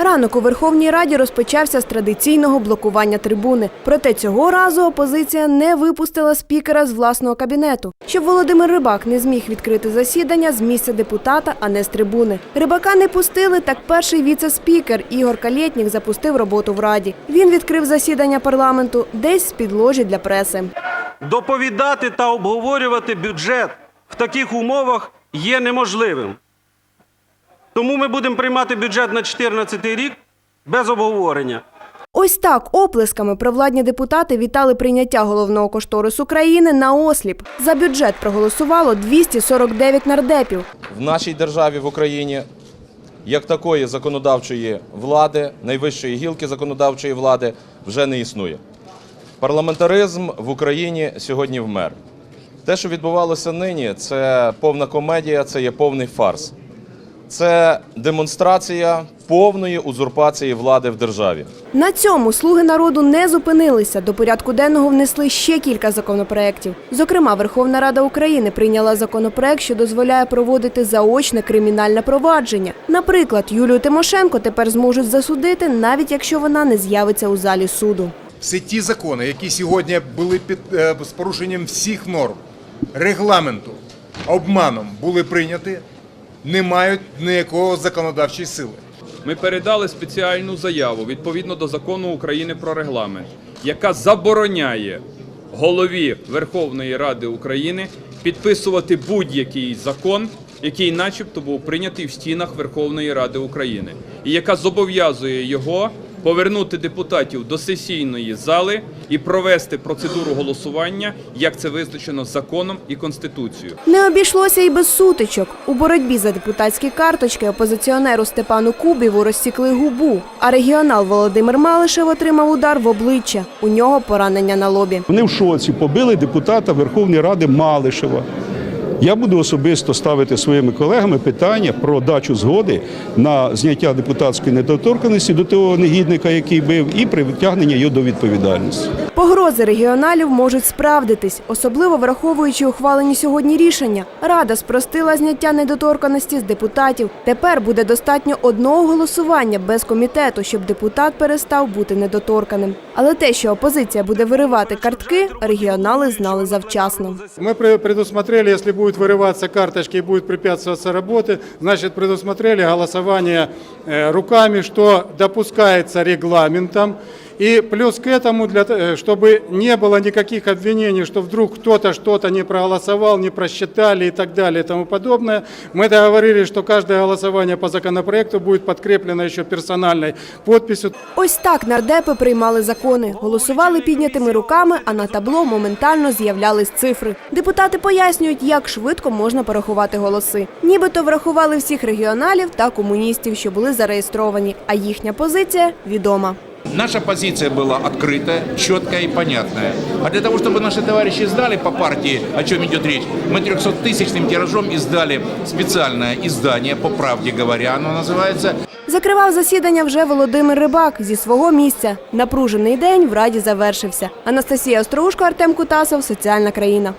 Ранок у Верховній Раді розпочався з традиційного блокування трибуни. Проте цього разу опозиція не випустила спікера з власного кабінету, щоб Володимир Рибак не зміг відкрити засідання з місця депутата, а не з трибуни. Рибака не пустили, так перший віце-спікер Ігор Калєтнік запустив роботу в Раді. Він відкрив засідання парламенту десь з під ложі для преси. доповідати та обговорювати бюджет в таких умовах є неможливим. Тому ми будемо приймати бюджет на 2014 рік без обговорення. Ось так оплесками провладні депутати вітали прийняття головного кошторису країни на осліп. За бюджет проголосувало 249 нардепів. в нашій державі в Україні як такої законодавчої влади, найвищої гілки законодавчої влади вже не існує. Парламентаризм в Україні сьогодні вмер. Те, що відбувалося нині, це повна комедія, це є повний фарс. Це демонстрація повної узурпації влади в державі. На цьому слуги народу не зупинилися. До порядку денного внесли ще кілька законопроєктів. Зокрема, Верховна Рада України прийняла законопроект, що дозволяє проводити заочне кримінальне провадження. Наприклад, Юлію Тимошенко тепер зможуть засудити, навіть якщо вона не з'явиться у залі суду. Всі ті закони, які сьогодні були під е, з порушенням всіх норм регламенту, обманом були прийняті, не мають ніякого законодавчої сили. Ми передали спеціальну заяву відповідно до закону України про регламент, яка забороняє голові Верховної Ради України підписувати будь-який закон, який, начебто, був прийнятий в стінах Верховної Ради України, і яка зобов'язує його повернути депутатів до сесійної зали і провести процедуру голосування, як це визначено законом і конституцією. Не обійшлося і без сутичок. У боротьбі за депутатські карточки опозиціонеру Степану Кубіву розсікли губу, а регіонал Володимир Малишев отримав удар в обличчя. У нього поранення на лобі. Вони в шоці побили депутата Верховної Ради Малишева. Я буду особисто ставити своїми колегами питання про дачу згоди на зняття депутатської недоторканості до того негідника, який бив, і притягнення його до відповідальності. Погрози регіоналів можуть справдитись, особливо враховуючи ухвалені сьогодні рішення. Рада спростила зняття недоторканості з депутатів. Тепер буде достатньо одного голосування без комітету, щоб депутат перестав бути недоторканим. Але те, що опозиція буде виривати картки, регіонали знали завчасно. Мы пре- предусмотрели, если будут вырываться карточки и будет препятствоваться работе, значит предусмотрели голосование э, руками, что допускается регламентом. И плюс к этому, для, т- э, чтобы не было никаких обвинений, что вдруг кто-то что-то не проголосовал, не просчитали и так далее и тому подобное, мы договорились, что каждое голосование по законопроекту будет подкреплено еще персональной подписью. Ось так нардепи приймали закони, голосували піднятими руками, а на табло моментально з'являлись цифри. Депутати пояснюють, як швидко можна порахувати голоси. Нібито врахували всіх регіоналів та комуністів, що були зареєстровані, а їхня позиція відома. Наша позиция была открытая, четкая и понятная. А для того, чтобы наши товарищи знали по партии, о чем идет речь, мы 300-тысячным тиражом издали специальное издание, по правде говоря, оно называется Закривав засідання вже Володимир Рибак зі свого місця. Напружений день в раді завершився. Анастасія Остроушко, Артем Кутасов, Соціальна країна.